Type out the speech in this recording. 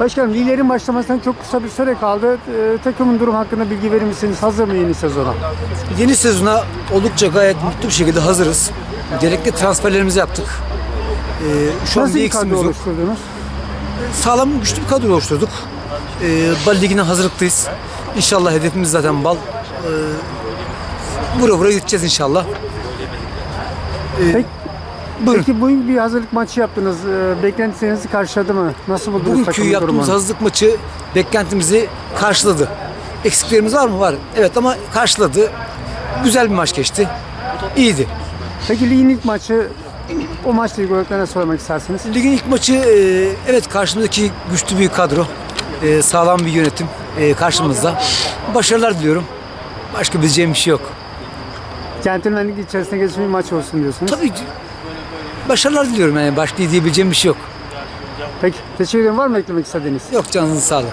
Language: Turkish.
Başkanım liglerin başlamasından çok kısa bir süre kaldı. Ee, takımın durum hakkında bilgi verir misiniz? Hazır mı yeni sezona? Yeni sezona oldukça gayet mutlu bir şekilde hazırız. Gerekli transferlerimizi yaptık. Ee, şu an Nasıl bir bir kadro yok. oluşturdunuz? Sağlam güçlü bir kadro oluşturduk. Ee, Bal Ligi'ne hazırlıktayız. İnşallah hedefimiz zaten bal. Ee, vura vura gideceğiz inşallah. Peki, Buyurun. peki bugün bir hazırlık maçı yaptınız. Ee, beklentilerinizi karşıladı mı? Nasıl buldunuz Bugünkü takımın yaptığımız hazırlık maçı beklentimizi karşıladı. Eksiklerimiz var mı? Var. Evet ama karşıladı. Güzel bir maç geçti. İyiydi. Peki ligin ilk maçı o maçla ilgili olarak ne söylemek istersiniz? Ligin ilk maçı e, evet karşımızdaki güçlü bir kadro. e, sağlam bir yönetim e, karşımızda. Başarılar diliyorum. Başka diyeceğim bir şey yok. Centilmenlik içerisinde geçmiş bir maç olsun diyorsunuz. Tabii başarılar diliyorum yani başka diyebileceğim bir şey yok. Peki teşekkür ederim. Var mı eklemek istediğiniz? Yok canınızı sağ olun.